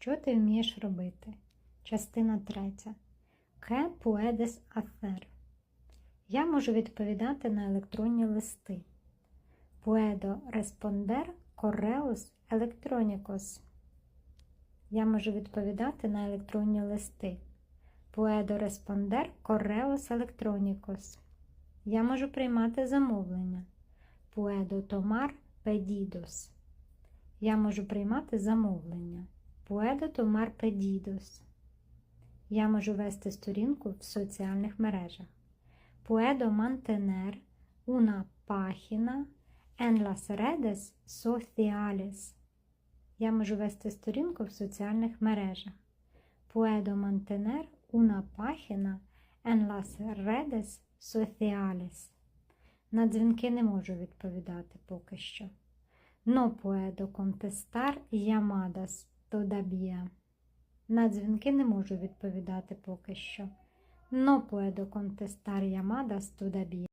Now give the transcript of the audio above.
Що ти вмієш робити? Частина третя. ¿Qué puedes hacer? Я можу відповідати на електронні листи. Puedo responder correos electrónicos. Я можу відповідати на електронні листи. Puedo responder correos electrónicos. Я можу приймати замовлення. Puedo tomar pedidos. Я можу приймати замовлення. Puedo tomar pedidos. Я можу вести сторінку в соціальних мережах. Puedo mantener una página en las redes sociales. Я можу вести сторінку в соціальних мережах. Puedo mantener una página en las redes sociales. На дзвінки не можу відповідати поки що. No puedo contestar llamadas todavía. На дзвінки не можу відповідати поки що. No puedo contestar llamadas todavía.